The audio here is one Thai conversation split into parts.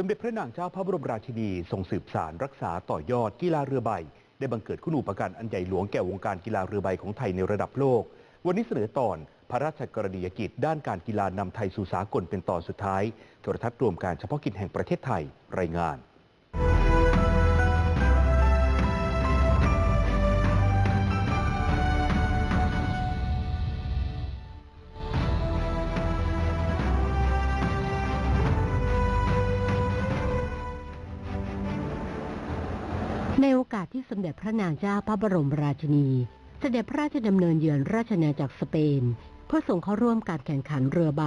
สมเด็จพระนางเจ้าพระบรมราชินีทรงสืบสารรักษาต่อยอดกีฬาเรือใบ ได้บังเกิดคุณูปการอันใหญ่หลวงแก่วงการกีฬาเรือใบของไทยในระดับโลก วันนี้เสนอตอนพระราชกรณียกิจด้านการกีฬานำไทยสู่สากลเป็นตอนสุดท้ายโทรทัศน์รวมการเฉพาะกิจแห่งประเทศไทยรายงาน สมเด็จพระนางเจ้าพระบรมราชินี เสด็จพระราชดำเนินเยือนราชอาจักรสเปน เพื่อส่งเข้าร่วมการแข่งขันเรือใบ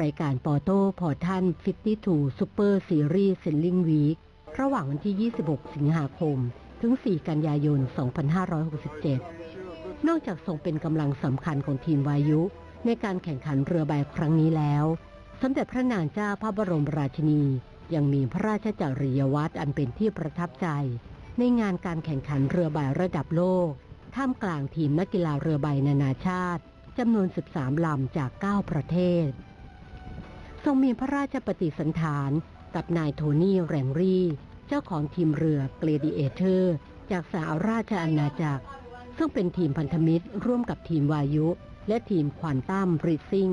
รายการปอโต้พอทัน52 Super Series Sailing Week ระหว่างวันที่ 26 สิงหาคม ถึง 4 กันยายน 2567 นอกจากทรงเป็นกำลังสำคัญของทีมวายุ ในการแข่งขันเรือใบครั้งนี้แล้ว สมเด็จพระนางเจ้าพระบรมราชินี ยังมีพระราชจริยวัตรอันเป็นที่ประทับใจ ในงานการแข่งขันเรือใบระดับโลก ท่ามกลางทีมนักกีฬาเรือใบนานาชาติจำนวน 13 ลำจาก 9 ประเทศ ทรงมีพระราชปฏิสันฐานกับนายโทนี่แรงรีเจ้าของทีมเรือเกลดีเอเตอร์ จากสหราชอาณาจักร ซึ่งเป็นทีมพันธมิตรร่วมกับทีมวายุ และทีมควอนตัมบริซิง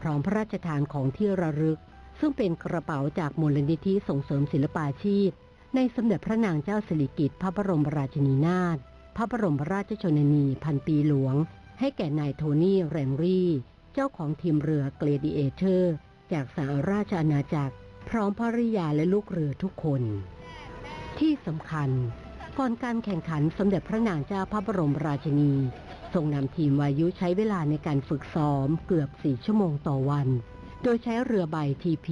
พร้อมพระราชทานของที่ระลึก ซึ่งเป็นกระเป๋าจากมูลนิธิส่งเสริมศิลปาชีพ ในสมเด็จพระนางเจ้าสิริกิติ์พระบรมราชินีนาถ พระบรมราชชนนีพันปีหลวง ให้แก่นายโทนี่แรงรีเจ้าของทีมเรือเกลดีเอเตอร์ จากสหราชอาณาจักร พร้อมภริยาและลูกเรือทุกคน ที่สำคัญ ก่อนการแข่งขันสมเด็จพระนางเจ้าพระบรมราชินีทรงนำทีมวายุใช้เวลาในการฝึกซ้อมเกือบ 4 ชั่วโมงต่อวัน โดยใช้เรือใบ TP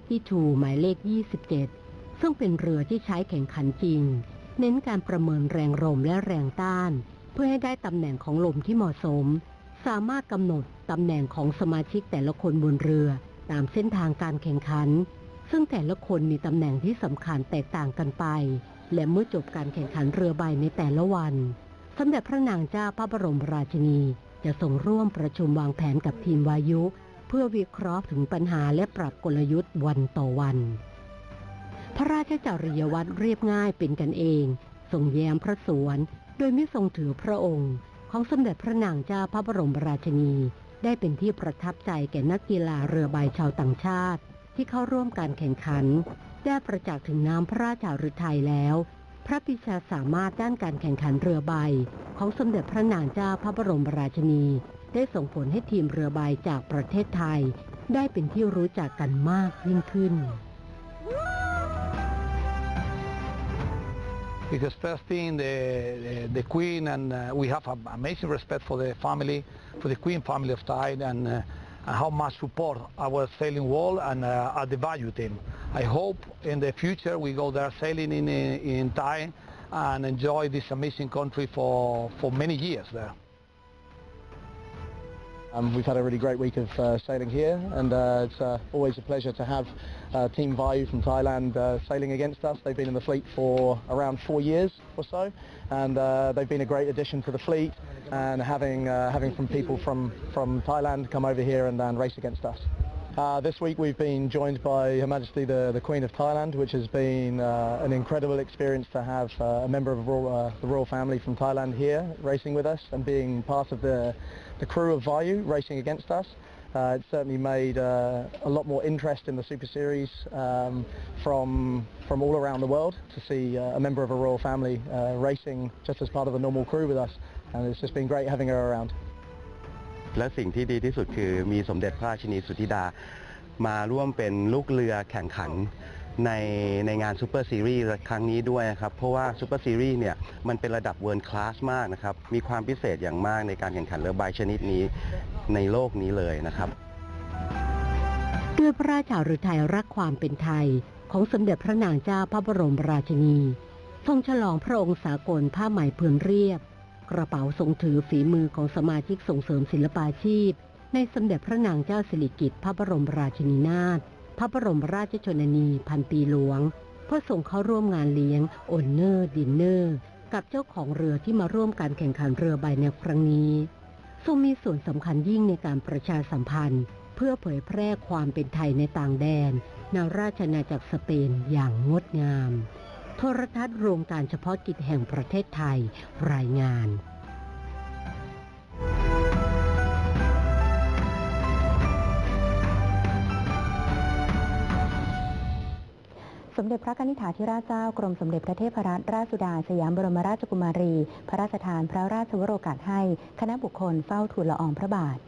52 หมายเลข 27 ซึ่งเป็นเรือที่ใช้แข่งขันจริง เน้นการประเมินแรงลมและแรงต้าน เพื่อให้ได้ตำแหน่งของลมที่เหมาะสม สามารถกำหนดตำแหน่งของสมาชิกแต่ละคนบนเรือตามเส้นทางการแข่งขัน ซึ่งแต่ละคนมีตำแหน่งที่สำคัญแตกต่างกันไป และเมื่อจบการแข่งขันเรือใบในแต่ละวันสมเด็จพระนางเจ้าพระบรมราชินี จะส่งร่วมประชุมวางแผนกับทีมวายุ เพื่อวิเคราะห์ถึงปัญหาและปรับกลยุทธ์วันต่อวัน พระราชจริยวัตรเรียบง่ายเป็นกันเองทรงแย้มพระสวน โดยไม่ทรงถือพระองค์ ของสมเด็จพระนางเจ้าพระบรมราชินี ได้เป็นที่ประทับใจแก่นักกีฬาเรือใบชาวต่างชาติ ที่เข้าร่วมการแข่งขัน ได้ประจักษ์ถึงน้ำพระราชาฤทัยแล้ว พระปิชาสามารถด้านการแข่งขันเรือใบ ของสมเด็จพระนางเจ้าพระบรมราชินี ได้ส่งผลให้ทีมเรือใบจากประเทศไทย ได้เป็นที่รู้จักกันมากยิ่งขึ้น Because first thing, the, the, the Queen and uh, we have amazing respect for the family, for the Queen family of Thai and, uh, and how much support our sailing wall and uh, at the value team. I hope in the future we go there sailing in, in Thai and enjoy this amazing country for, for many years there. Um, we've had a really great week of uh, sailing here and uh, it's uh, always a pleasure to have uh, Team Vayu from Thailand uh, sailing against us. They've been in the fleet for around four years or so and uh, they've been a great addition to the fleet and having, having from people from, from Thailand come over here and, and race against us. Uh, this week we've been joined by Her Majesty the, the Queen of Thailand, which has been uh, an incredible experience to have uh, a member of royal, uh, the royal family from Thailand here racing with us and being part of the, the crew of Vayu racing against us. Uh, it certainly made uh, a lot more interest in the Super Series um, from, from all around the world to see a member of a royal family racing just as part of the normal crew with us and it's just been great having her around. และสิ่งที่ดีที่สุดคือมีสมเด็จพระราชินีสุธิดา มาร่วมเป็นลูกเรือแข่งขันในในงานซูเปอร์ซีรีส์ครั้งนี้ด้วยนะครับ เพราะว่าซูเปอร์ซีรีส์เนี่ยมันเป็นระดับเวิร์ c คลาสมากนะครับ มีความพิเศษอย่างมากในการแข่งขันเรือใบชนิดนี้ในโลกนี้เลยนะครับด้วยพระราชาฤทัยรักความเป็นไทย ของสมเด็จพระนางเจ้าพระบรมราชินีทรงฉลองพระองค์สากลผ้าไหมเพื้นเรียบ กระเป๋าทรงถือฝีมือของสมาชิกส่งเสริมศิลปาชีพ ในสมเด็จพระนางเจ้าสิริกิติ์พระบรมราชินีนาถพระบรมราชชนนีพันปีหลวงเพื่อส่งเข้าร่วมงานเลี้ยงโอนเนอร์ดินเนอร์กับเจ้าของเรือที่มาร่วมการแข่งขันเรือใบในครั้งนี้ทรงมีส่วนสำคัญยิ่งในการประชาสัมพันธ์ เพื่อเผยแพร่ความเป็นไทยในต่างแดนณราชอาณาจักรสเปนอย่างงดงาม โทรทัศน์รวมการเฉพาะกิจแห่งประเทศไทยรายงานสมเด็จพระกนิษฐาธิราชเจ้ากรมสมเด็จพระเทพรัตนราชสุดาสยามบรมราชกุมารี พระราชทานพระราชวโรกาสให้ คณะบุคคลเฝ้าทูลละอองพระบาท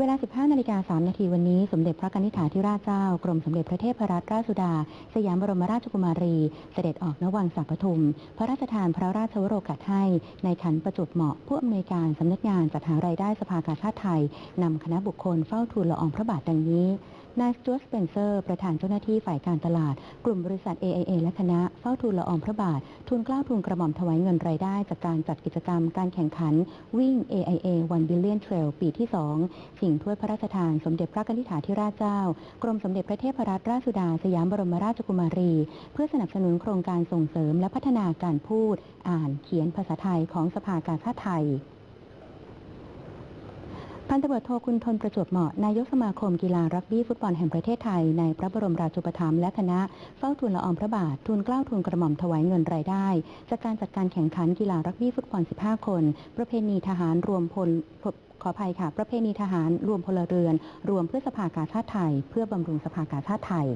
เวลา 15 นาฬิกา 3 นาทีวันนี้ สมเด็จพระกนิษฐาธิราชเจ้า กรมสมเด็จพระเทพรัตนราชสุดา สยามบรมราชกุมารี เสด็จออกนวังสักปทุม พระราชทานพระราชวโรกาสให้ ในขันประจวบเหมาะ ผู้อำนวยการสำนักงานจัดหารายได้สภากาชาติไทยนำคณะบุคคลเฝ้าทูลละอองพระบาทดังนี้ นายสจวตสเปนเซอร์ ประธานเจ้าหน้าที่ฝ่ายการตลาด กลุ่มบริษัท AIA และคณะเฝ้าทูลละอองพระบาททูลกล้าวทูลกระหม่อมถวายเงินรายได้ จากการจัดกิจกรรมการแข่งขัน วิ่ง AIA 1 Billion Trail ปีที่2ชิงถ้วยพระราชทานสมเด็จพระกนิษฐาธิราชเจ้า กรมสมเด็จพระเทพรัตนราชสุดาสยามบรมราชกุมารี เพื่อสนับสนุนโครงการส่งเสริมและพัฒนาการพูด อ่านเขียนภาษาไทยของสภากาชาติไทย พันตำรวจโทคุณทนประจวบเหมาะ นายกสมาคมกีฬารักบี้ฟุตบอลแห่งประเทศไทย ในพระบรมราชูปถัมภ์และคณะเฝ้าทูลละอองพระบาททูลเกล้าทูลกระหม่อมถวายเงินรายได้ จากการจัดการแข่งขันกีฬารักบี้ฟุตบอล 15 คน ประเพณีทหารรวมพลขออภัยค่ะ ประเพณีทหารรวมพลเรือน รวมเพื่อสภากาชาติไทย เพื่อบำรุงสภากาชาติไทย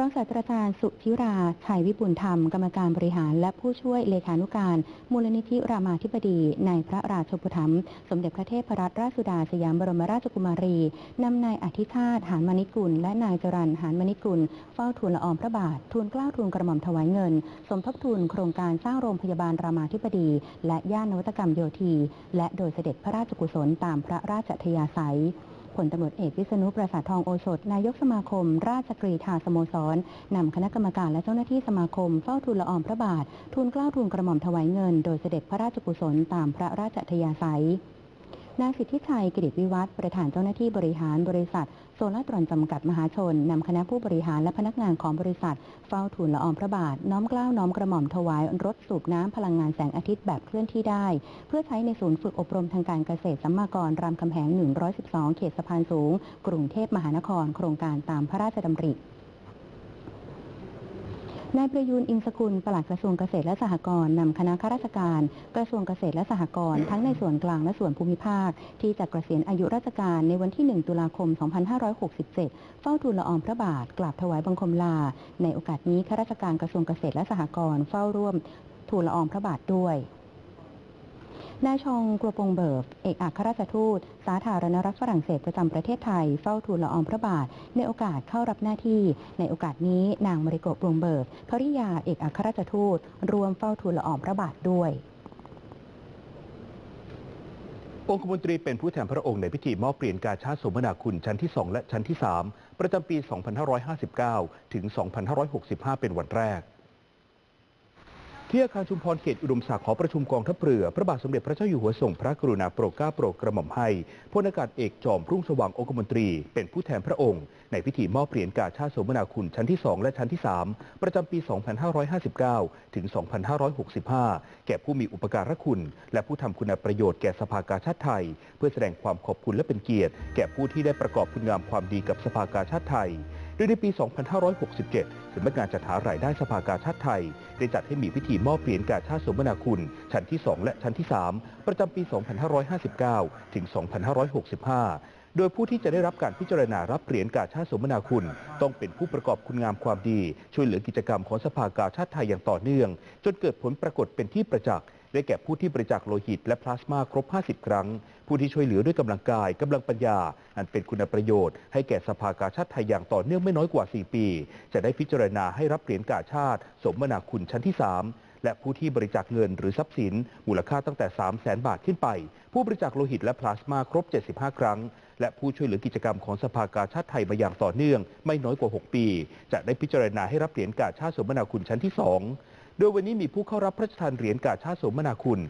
รองศาสตราจารย์สุธิราชัยวิบุลธรรม กรรมการบริหาร และผู้ช่วยเลขานุการ มูลนิธิรามาธิบดี ในพระราชบุถัมภ์สมเด็จพระเทพรัตนราชสุดาสยามบรมราชกุมารีนำนายอธิชาติหานมณิกุล และนายจรันหานมณิกุล เฝ้าทูลละอองพระบาท ทูลเกล้าทูลกระหม่อมถวายเงิน สมทบทุนโครงการสร้างโรงพยาบาลรามาธิบดี และย่านนวัตกรรมโยธี และโดยเสด็จพระราชกุศลตามพระราชอัธยาศัย ผลตำรวจเอกวิษณุประสาททองโอสถนายกสมาคม ราชกรีธาสโมสรนำคณะกรรมการและเจ้าหน้าที่สมาคมเฝ้าทูลละอองพระบาท ทูลเกล้าทูลกระหม่อมถวายเงิน โดยเสด็จพระราชกุศลตามพระราชอัธยาศัยนายสิทธิชัยกิติวิวัฒน์ประธานเจ้าหน้าที่บริหารบริษัท โซลาร์ตรอนจำกัดมหาชน นำคณะผู้บริหารและพนักงานของบริษัท เฝ้าทูลละอองพระบาท น้อมเกล้าน้อมกระหม่อมถวาย รถสูบน้ำพลังงานแสงอาทิตย์แบบเคลื่อนที่ได้ เพื่อใช้ในศูนย์ฝึกอบรมทางการเกษตรสัมมากรรามคำแหง 112 เขตสะพานสูง กรุงเทพมหานคร โครงการตามพระราชดำริ นายประยูนอินสกุลปลัดกระทรวงเกษตรและสหกรณ์นำคณะข้าราชการ กระทรวงเกษตรและสหกรณ์ทั้งในส่วนกลางและส่วนภูมิภาค ที่จะเกษียณอายุราชการในวันที่ 1 ตุลาคม 2567 เฝ้าทูลละอองพระบาทกราบถวายบังคมลา ในโอกาสนี้ข้าราชการกระทรวงเกษตรและสหกรณ์เฝ้าร่วมทูลละอองพระบาทด้วย นายชองกัวปงเบิร์กเอกอัครราชทูต สาธารณรัฐฝรั่งเศสประจำประเทศไทย เฝ้าทูลละอองพระบาท ในโอกาสเข้ารับหน้าที่ ในโอกาสนี้นางมาริโกปงเบิร์กภริยาเอกอัครราชทูตรวมเฝ้าทูลละอองพระบาทด้วยองคมนตรีเป็นผู้แทนพระองค์ในพิธีมอบเหรียญกาชาติสมนาคุณชั้นที่ 2 และชั้นที่ 3 ประจำปี 2559 ถึง 2565 เป็นวันแรก ที่อาคารชุมพรเขตอุดมศักดิ์หอประชุมกองทัพเรือ พระบาทสมเด็จพระเจ้าอยู่หัวทรงพระกรุณาโปรดเกล้าโปรดกระหม่อมให้พลอากาศเอกจอมรุ่งสว่างองคมนตรี เป็นผู้แทนพระองค์ ในพิธีมอบเหรียญกาชาติสมนาคุณชั้นที่ 2 และชั้นที่ 3 ประจำปี 2559 ถึง 2565 แก่ผู้มีอุปการะคุณ และผู้ทำคุณประโยชน์แก่สภากาชาติไทย เพื่อแสดงความขอบคุณและเป็นเกียรติ แก่ผู้ที่ได้ประกอบคุณงามความดีกับสภากาชาติไทย โดยในปี 2567สำนักงานจัดหารายได้สภากาชาติไทย ได้จัดให้มีพิธีมอบเหรียญกาชาติสมนาคุณ ชั้นที่ 2 และชั้นที่ 3 ประจำปี 2559 ถึง 2565โดยผู้ที่จะได้รับการพิจารณารับเหรียญกาชาติสมนาคุณ ต้องเป็นผู้ประกอบคุณงามความดี ช่วยเหลือกิจกรรมของสภากาชาติไทยอย่างต่อเนื่อง จนเกิดผลปรากฏเป็นที่ประจักษ์ ได้แก่ผู้ที่บริจาคโลหิตและพลาสมาครบ 50 ครั้ง ผู้ที่ช่วยเหลือด้วยกำลังกายกำลังปัญญา อันเป็นคุณประโยชน์ให้แก่สภากาชาติไทยอย่างต่อเนื่องไม่น้อยกว่า 4 ปี จะได้พิจารณาให้รับเหรียญกาชาติ สมนาคุณชั้นที่ 3 และผู้ที่บริจาคเงินหรือทรัพย์สิน มูลค่าตั้งแต่ 3 0 0แสนบาทขึ้นไป ผู้บริจาคโลหิตและพลาสมาครบ 75 ครั้ง และผู้ช่วยเหลือกิจกรรมของสภากาชาติไทยมาอย่างต่อเนื่อง ไม่น้อยกว่า 6 ปี จะได้พิจารณาให้รับเหรียญกาชาติสมนาคุณชั้นที่ 2 โดยวันนี้มีผู้เข้ารับพระราชทานเหรียญกาชาติสมนาคุณ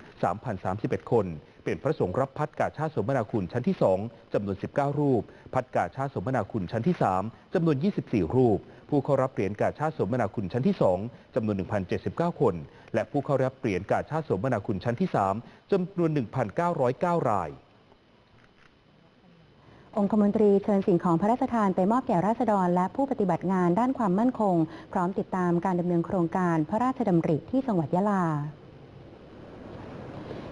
3,031 คน เป็นพระสงฆ์รับพัดกาชาติสมนาคุณชั้นที่ 2จำนวน 19 รูป พัดกาชาติสมนาคุณชั้นที่ 3จำนวน 24 รูป ผู้เข้ารับเหรียญกาชาติสมนาคุณชั้นที่ 2จำนวน 1,079 คน และผู้เข้ารับเหรียญกาชาติสมนาคุณชั้นที่ 3จำนวน 1,909 ราย องคมนตรีเชิญสิ่งของพระราชทานไปมอบแก่ราษฎร และผู้ปฏิบัติงานด้านความมั่นคง พร้อมติดตามการดำเนินโครงการพระราชดำริที่จังหวัดยะลา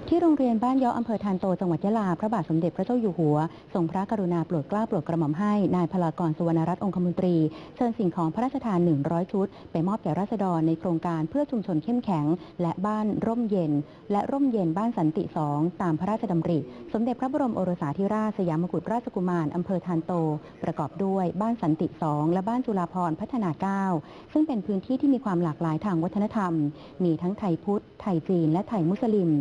ที่โรงเรียนบ้านย้ออำเภอทานโตจังหวัดยะลา พระบาทสมเด็จพระเจ้าอยู่หัว ทรงพระกรุณาโปรดเกล้าโปรดกระหม่อมให้ นายพลากรสุวรรณรัตน์องคมนตรี เชิญสิ่งของพระราชทาน 100 ชุด ไปมอบแก่ราษฎรในโครงการเพื่อชุมชนเข้มแข็ง และบ้านร่มเย็น และร่มเย็นบ้านสันติสองตามพระราชดำริ สมเด็จพระบรมโอรสาธิราชสยามกุฎราชกุมารอำเภอทานโต ประกอบด้วยบ้านสันติสองและบ้านจุฬาภรพัฒนาเก้าซึ่งเป็นพื้นที่ที่มีความหลากหลายทางวัฒนธรรม มีทั้งไทยพุทธ ไทยจีน และไทยมุสลิม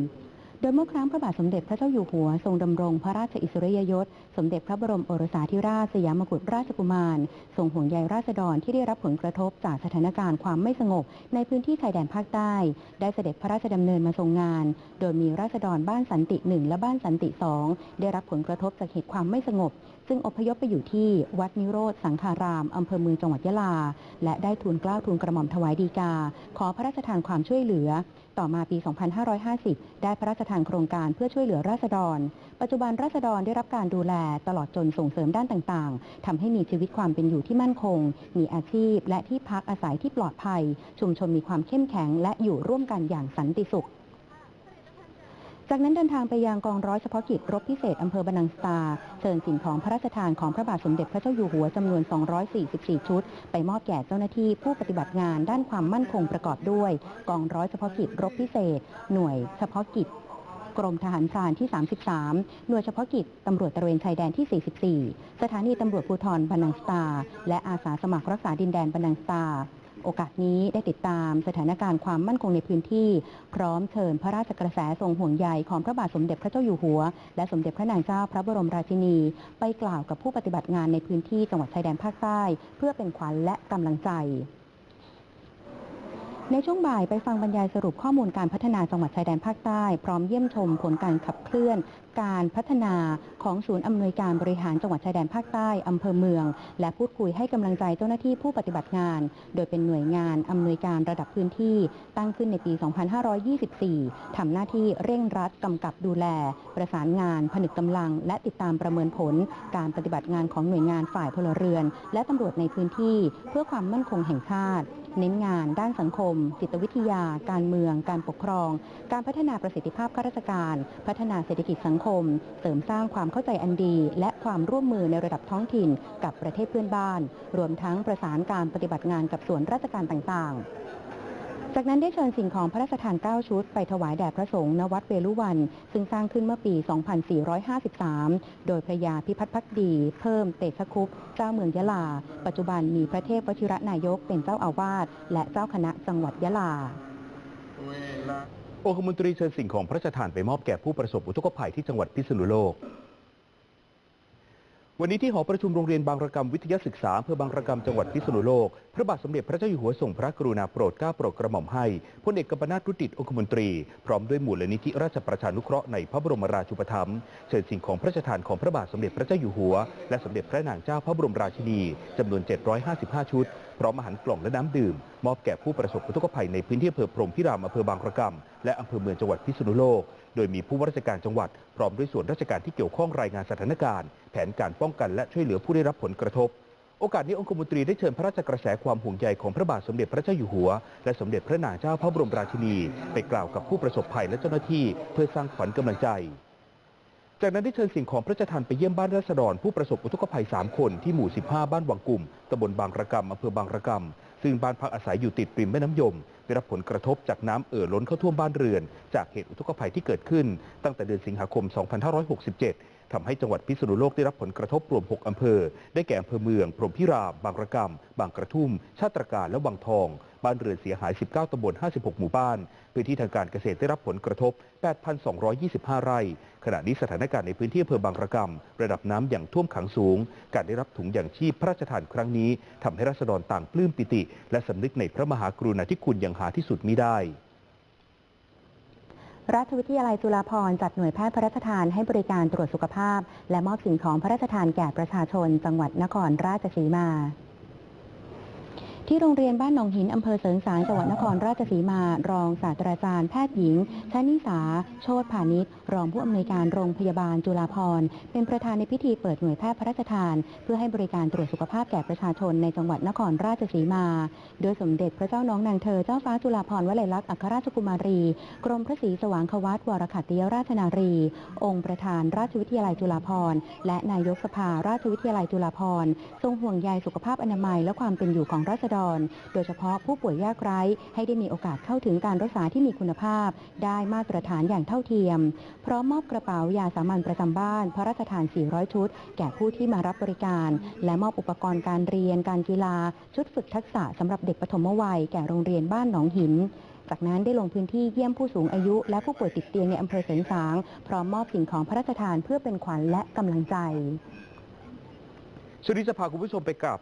ดยเมื่อครั้งพระบาทสมเด็จพระเจ้าอยู่หัวทรงดำรงพระราชอิสริยยศ สมเด็จพระบรมโอรสาธิราชสยามกุฎราชกุมาร ทรงห่วงใยราษฎรที่ได้รับผลกระทบจากสถานการณ์ความไม่สงบ ในพื้นที่ชายแดนภาคใต้ ได้เสด็จพระราชดำเนินมาทรงงาน โดยมีราษฎรบ้านสันติหนึ่งและบ้านสันติสองได้รับผลกระทบจากเหตุความไม่สงบ ซึ่งอพยพไปอยู่ที่วัดนิโรธสังขารามอำเภอเมืองจังหวัดยะลา และได้ทูลเกล้าทูลกระหม่อมถวายดีกา ขอพระราชทานความช่วยเหลือ ต่อมาปี 2550 ได้พระราชทานโครงการเพื่อช่วยเหลือราษฎร ปัจจุบันราษฎรได้รับการดูแลตลอดจนส่งเสริมด้านต่างๆทำให้มีชีวิตความเป็นอยู่ที่มั่นคง มีอาชีพ และที่พักอาศัยที่ปลอดภัย ชุมชนมีความเข้มแข็ง และอยู่ร่วมกันอย่างสันติสุข จากนั้นเดินทางไปยังกองร้อยเฉพาะกิจรบพิเศษอำเภอบรนังสตาเชิญสิ่งของพระราชทานของพระบาทสมเด็จพระเจ้าอยู่หัวจำนวน 244 ชุด ไปมอบแก่เจ้าหน้าที่ผู้ปฏิบัติงานด้านความมั่นคงประกอบด้วย กองร้อยเฉพาะกิจรบพิเศษ หน่วยเฉพาะกิจกรมทหารพรานที่ 33 หน่วยเฉพาะกิจ ตำรวจตระเวนชายแดนที่ 44 สถานีตำรวจภูธรบรนังสตา และอาสาสมัครรักษาดินแดนบรนังสตา โอกาสนี้ได้ติดตามสถานการณ์ความมั่นคงในพื้นที่ พร้อมเชิญพระราชกระแสทรงห่วงใยของพระบาทสมเด็จพระเจ้าอยู่หัว และสมเด็จพระนางเจ้าพระบรมราชินี ไปกล่าวกับผู้ปฏิบัติงานในพื้นที่จังหวัดชายแดนภาคใต้ เพื่อเป็นขวัญและกำลังใจ ในช่วงบ่ายไปฟังบรรยายสรุปข้อมูลการพัฒนาจังหวัดชายแดนภาคใต้ พร้อมเยี่ยมชมผลการขับเคลื่อน การพัฒนาของศูนย์อำนวยการบริหารจังหวัดชายแดนภาคใต้อำเภอเมือง และพูดคุยให้กำลังใจเจ้าหน้าที่ผู้ปฏิบัติงาน โดยเป็นหน่วยงานอำนวยการระดับพื้นที่ ตั้งขึ้นในปี 2524 ทำหน้าที่เร่งรัดกำกับดูแล ประสานงาน ผนึกกำลัง และติดตามประเมินผล การปฏิบัติงานของหน่วยงานฝ่ายพลเรือน และตำรวจในพื้นที่ เพื่อความมั่นคงแห่งชาติ เน้นงานด้านสังคม จิตวิทยา การเมือง การปกครอง การพัฒนาประสิทธิภาพข้าราชการ พัฒนาเศรษฐกิจสังคม เสริมสร้างความเข้าใจอันดี และความร่วมมือในระดับท้องถิ่น กับประเทศเพื่อนบ้าน รวมทั้งประสานการปฏิบัติงานกับส่วนราชการต่างๆ จากนั้นได้เชิญสิ่งของพระราชทาน 9 ชุด ไปถวายแด่พระสงฆ์ณวัดเวลุวัน ซึ่งสร้างขึ้นเมื่อปี 2453 โดยพระยาพิพัฒน์พักดี เพิ่มเตชะคุปเจ้าเมืองยะลา ปัจจุบันมีพระเทพวชิระนายกเป็นเจ้าอาวาส และเจ้าคณะจังหวัดยะลาองคมนตรีเชิญสิ่งของพระราชทานไปมอบแก่ผู้ประสบอุทกภัยที่จังหวัดพิษณุโลก วันนี้ที่หอประชุมโรงเรียนบางระกรรมวิทยาศึกษาอำเภอบางระกรรมจังหวัดพิษณุโลก พระบาทสมเด็จพระเจ้าอยู่หัวทรงพระกรุณาโปรดเกล้าโปรดกระหม่อมให้พลเอกกัมปนาตรุดิตองคมนตรี พร้อมด้วยมูลนิธิราชประชานุเคราะห์ในพระบรมราชูปถัมภ์เชิญสิ่งของพระราชทานของพระบาทสมเด็จพระเจ้าอยู่หัว และสมเด็จพระนางเจ้าพระบรมราชินีจำนวน 755 ชุด พร้อมอาหารกล่องและน้ำดื่ม มอบแก่ผู้ประสบอุทกภัยในพื้นที่อำเภอพรหมพิรามอำเภอบางระกำและอำเภอเมืองจังหวัดพิษณุโลก โดยมีผู้ว่าราชการจังหวัดพร้อมด้วยส่วนราชการที่เกี่ยวข้องรายงานสถานการณ์ แผนการป้องกันและช่วยเหลือผู้ได้รับผลกระทบ โอกาสนี้องคมนตรีได้เชิญพระราชกระแสความห่วงใยของพระบาทสมเด็จพระเจ้าอยู่หัว และสมเด็จพระนางเจ้าพระบรมราชินี ไปกล่าวกับผู้ประสบภัยและเจ้าหน้าที่เพื่อสร้างขวัญกำลังใจจากนั้นได้เชิญสิ่งของพระราชทานไปเยี่ยมบ้านราษฎรผู้ประสบอุทกภัย 3 คนที่หมู่ 15 บ้านวังกลุ่มตำบลบางระกำอำเภอบางระกำ ซึ่งบ้านพักอาศัยอยู่ติดริมแม่น้ำยม ได้รับผลกระทบจากน้ำเอ่อล้นเข้าท่วมบ้านเรือน จากเหตุอุทกภัยที่เกิดขึ้น ตั้งแต่เดือนสิงหาคม 2567 ทำให้จังหวัดพิษณุโลกได้รับผลกระทบรวม 6 อำเภอ ได้แก่อำเภอเมือง พรหมพิราม บางระกำบางกระทุ่ม ชาตรการและวังทอง บ้านเรือนเสียหาย 19ตำบล 56 หมู่บ้าน พื้นที่ทางการเกษตรได้รับผลกระทบ 8,225 ไร่ ขณะนี้สถานการณ์ในพื้นที่อำเภอบางระกำระดับน้ำอย่างท่วมขังสูง การได้รับถุงอย่างชีพพระราชทานครั้งนี้ทำให้ราษฎรต่างปลื้มปิติ และสำนึกในพระมหากรุณาธิคุณอย่างหาที่สุดมิได้ รัชวิทยาลัยจุฬาภรณ์จัดหน่วยแพทย์พระราชทานให้บริการตรวจสุขภาพ และมอบสิ่งของพระราชทานแก่ประชาชนจังหวัดนครราชสีมา ที่โรงเรียนบ้านหนองหินอำเภอเสริงสางจังหวัดนครราชสีมา รองศาสตราจารย์แพทย์หญิงชนิสา โชติพาณิชย์รองผู้อำนวยการโรงพยาบาลจุฬาภรณ์เป็นประธานในพิธีเปิดหน่วยแพทย์พระราชทาน เพื่อให้บริการตรวจสุขภาพแก่ประชาชนในจังหวัดนครราชสีมา โดยสมเด็จพระเจ้าน้องนางเธอเจ้าฟ้าจุฬาภรณ์วลัยลักษณ์อัครราชกุมารี กรมพระศรีสว่างควัตวรขัตติยราชนารี องค์ประธานราชวิทยาลัยจุฬาภรณ์และนายกสภาราชวิทยาลัยจุฬาภรณ์ทรงห่วงใยสุขภาพอนามัยและความเป็นอยู่ของราษฎร โดยเฉพาะผู้ป่วยยากไร้ ให้ได้มีโอกาสเข้าถึงการรักษาที่มีคุณภาพ ได้มาตรฐานอย่างเท่าเทียม พร้อมมอบกระเป๋ายาสามัญประจำบ้าน พระราชทาน 400 ชุด แก่ผู้ที่มารับบริการ และมอบอุปกรณ์การเรียน การกีฬา ชุดฝึกทักษะสำหรับเด็กปฐมวัย แก่โรงเรียนบ้านหนองหินจากนั้นได้ลงพื้นที่เยี่ยมผู้สูงอายุ และผู้ป่วยติดเตียงในอำเภอเสริงสาง พร้อมมอบสิ่งของพระราชทานเพื่อเป็นขวัญและกำลังใจช่วงนี้จะพาคุณผู้ชมไปกราบ